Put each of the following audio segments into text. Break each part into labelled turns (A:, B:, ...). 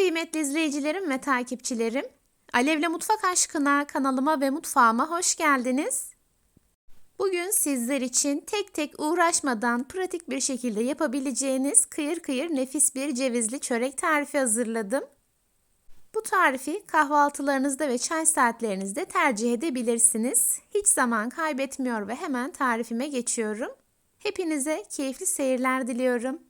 A: kıymetli izleyicilerim ve takipçilerim. Alevle Mutfak Aşkına kanalıma ve mutfağıma hoş geldiniz. Bugün sizler için tek tek uğraşmadan pratik bir şekilde yapabileceğiniz kıyır kıyır nefis bir cevizli çörek tarifi hazırladım. Bu tarifi kahvaltılarınızda ve çay saatlerinizde tercih edebilirsiniz. Hiç zaman kaybetmiyor ve hemen tarifime geçiyorum. Hepinize keyifli seyirler diliyorum.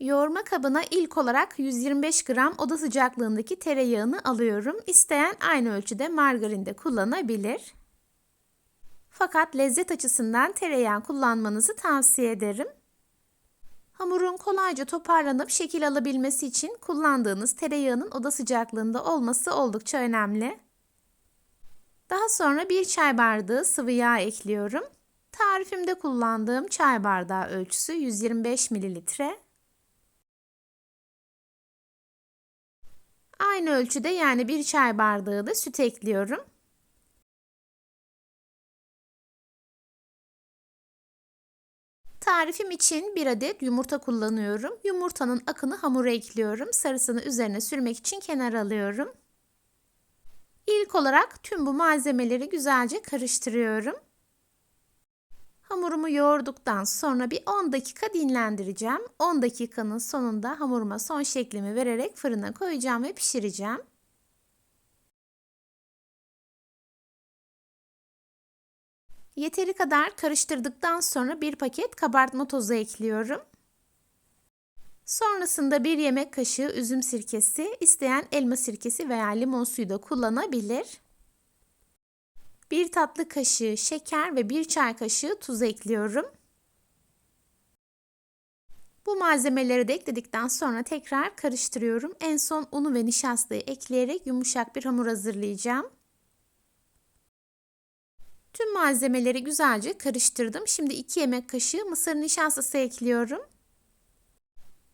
A: Yoğurma kabına ilk olarak 125 gram oda sıcaklığındaki tereyağını alıyorum. İsteyen aynı ölçüde margarin de kullanabilir. Fakat lezzet açısından tereyağı kullanmanızı tavsiye ederim. Hamurun kolayca toparlanıp şekil alabilmesi için kullandığınız tereyağının oda sıcaklığında olması oldukça önemli. Daha sonra bir çay bardağı sıvı yağ ekliyorum. Tarifimde kullandığım çay bardağı ölçüsü 125 mililitre. Aynı ölçüde yani bir çay bardağı da süt ekliyorum. Tarifim için bir adet yumurta kullanıyorum. Yumurtanın akını hamura ekliyorum. Sarısını üzerine sürmek için kenara alıyorum. İlk olarak tüm bu malzemeleri güzelce karıştırıyorum. Hamurumu yoğurduktan sonra bir 10 dakika dinlendireceğim. 10 dakikanın sonunda hamuruma son şeklimi vererek fırına koyacağım ve pişireceğim. Yeteri kadar karıştırdıktan sonra bir paket kabartma tozu ekliyorum. Sonrasında bir yemek kaşığı üzüm sirkesi, isteyen elma sirkesi veya limon suyu da kullanabilir. 1 tatlı kaşığı şeker ve 1 çay kaşığı tuz ekliyorum. Bu malzemeleri de ekledikten sonra tekrar karıştırıyorum. En son unu ve nişastayı ekleyerek yumuşak bir hamur hazırlayacağım. Tüm malzemeleri güzelce karıştırdım. Şimdi 2 yemek kaşığı mısır nişastası ekliyorum.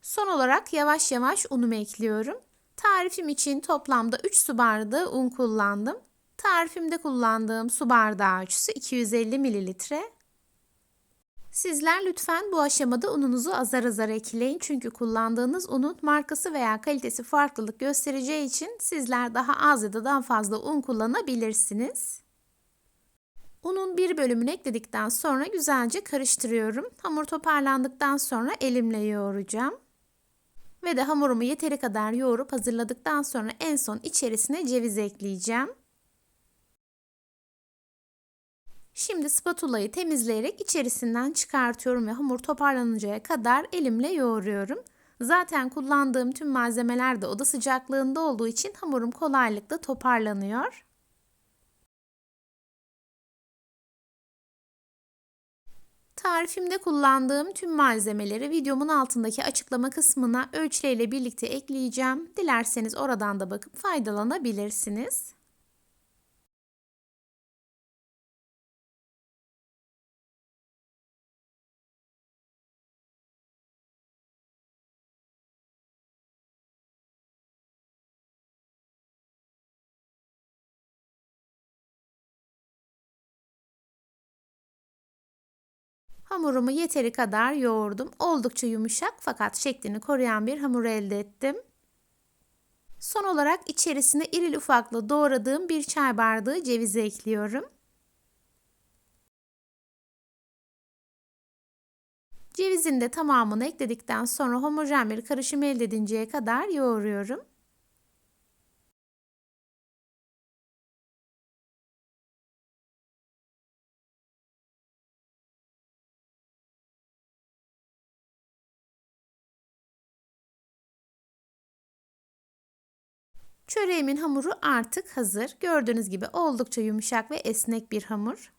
A: Son olarak yavaş yavaş unumu ekliyorum. Tarifim için toplamda 3 su bardağı un kullandım. Tarifimde kullandığım su bardağı ölçüsü 250 mililitre. Sizler lütfen bu aşamada ununuzu azar azar ekleyin. Çünkü kullandığınız unun markası veya kalitesi farklılık göstereceği için sizler daha az ya da daha fazla un kullanabilirsiniz. Unun bir bölümünü ekledikten sonra güzelce karıştırıyorum. Hamur toparlandıktan sonra elimle yoğuracağım. Ve de hamurumu yeteri kadar yoğurup hazırladıktan sonra en son içerisine ceviz ekleyeceğim. Şimdi spatulayı temizleyerek içerisinden çıkartıyorum ve hamur toparlanıncaya kadar elimle yoğuruyorum. Zaten kullandığım tüm malzemeler de oda sıcaklığında olduğu için hamurum kolaylıkla toparlanıyor. Tarifimde kullandığım tüm malzemeleri videomun altındaki açıklama kısmına ölçüleriyle birlikte ekleyeceğim. Dilerseniz oradan da bakıp faydalanabilirsiniz. Hamurumu yeteri kadar yoğurdum. Oldukça yumuşak fakat şeklini koruyan bir hamur elde ettim. Son olarak içerisine irili ufaklı doğradığım bir çay bardağı cevizi ekliyorum. Cevizin de tamamını ekledikten sonra homojen bir karışım elde edinceye kadar yoğuruyorum. Çöreğimin hamuru artık hazır. Gördüğünüz gibi oldukça yumuşak ve esnek bir hamur.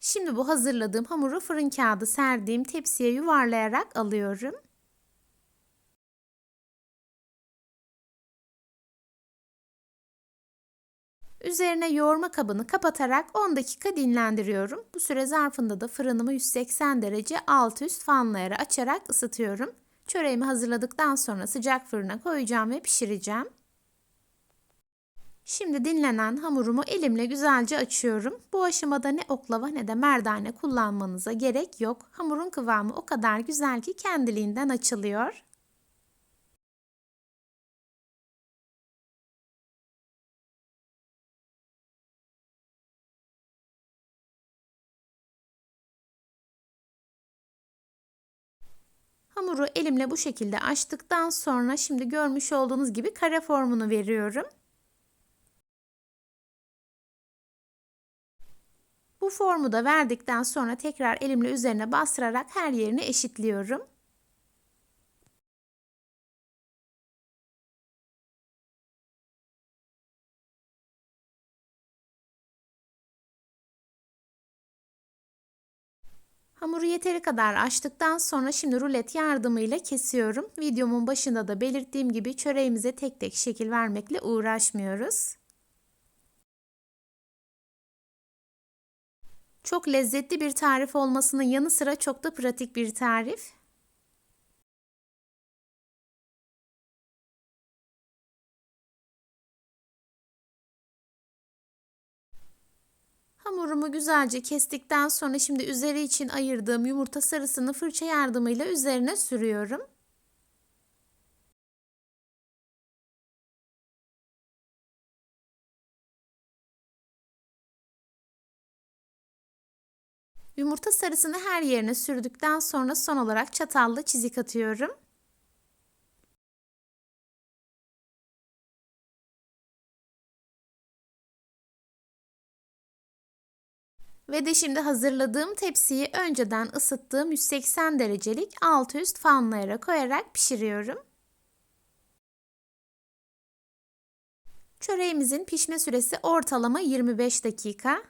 A: Şimdi bu hazırladığım hamuru fırın kağıdı serdiğim tepsiye yuvarlayarak alıyorum. Üzerine yoğurma kabını kapatarak 10 dakika dinlendiriyorum. Bu süre zarfında da fırınımı 180 derece alt üst fanlı açarak ısıtıyorum. Çöreğimi hazırladıktan sonra sıcak fırına koyacağım ve pişireceğim. Şimdi dinlenen hamurumu elimle güzelce açıyorum. Bu aşamada ne oklava ne de merdane kullanmanıza gerek yok. Hamurun kıvamı o kadar güzel ki kendiliğinden açılıyor. Hamuru elimle bu şekilde açtıktan sonra şimdi görmüş olduğunuz gibi kare formunu veriyorum. Bu formu da verdikten sonra tekrar elimle üzerine bastırarak her yerini eşitliyorum. Hamuru yeteri kadar açtıktan sonra şimdi rulet yardımıyla kesiyorum. Videomun başında da belirttiğim gibi çöreğimize tek tek şekil vermekle uğraşmıyoruz. Çok lezzetli bir tarif olmasının yanı sıra çok da pratik bir tarif. Hamurumu güzelce kestikten sonra şimdi üzeri için ayırdığım yumurta sarısını fırça yardımıyla üzerine sürüyorum. Yumurta sarısını her yerine sürdükten sonra son olarak çatalla çizik atıyorum. Ve de şimdi hazırladığım tepsiyi önceden ısıttığım 180 derecelik alt üst fanlayara koyarak pişiriyorum. Çöreğimizin pişme süresi ortalama 25 dakika.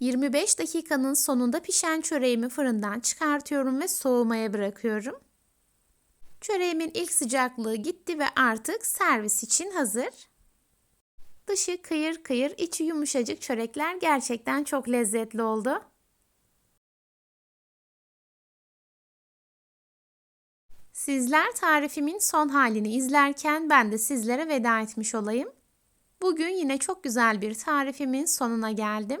A: ...25 dakikanın sonunda pişen çöreğimi fırından çıkartıyorum ve soğumaya bırakıyorum. Çöreğimin ilk sıcaklığı gitti ve artık servis için hazır. Dışı kıyır kıyır, içi yumuşacık çörekler gerçekten çok lezzetli oldu. Sizler tarifimin son halini izlerken ben de sizlere veda etmiş olayım. Bugün yine çok güzel bir tarifimin sonuna geldim.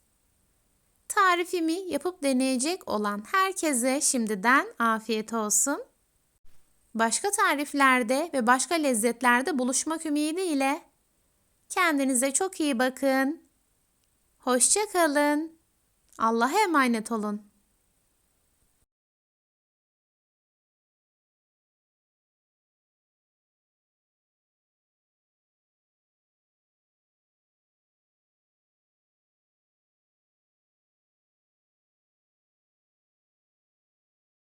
A: Tarifimi yapıp deneyecek olan herkese şimdiden afiyet olsun. Başka tariflerde ve başka lezzetlerde buluşmak ümidiyle kendinize çok iyi bakın. Hoşça kalın. Allah'a emanet olun.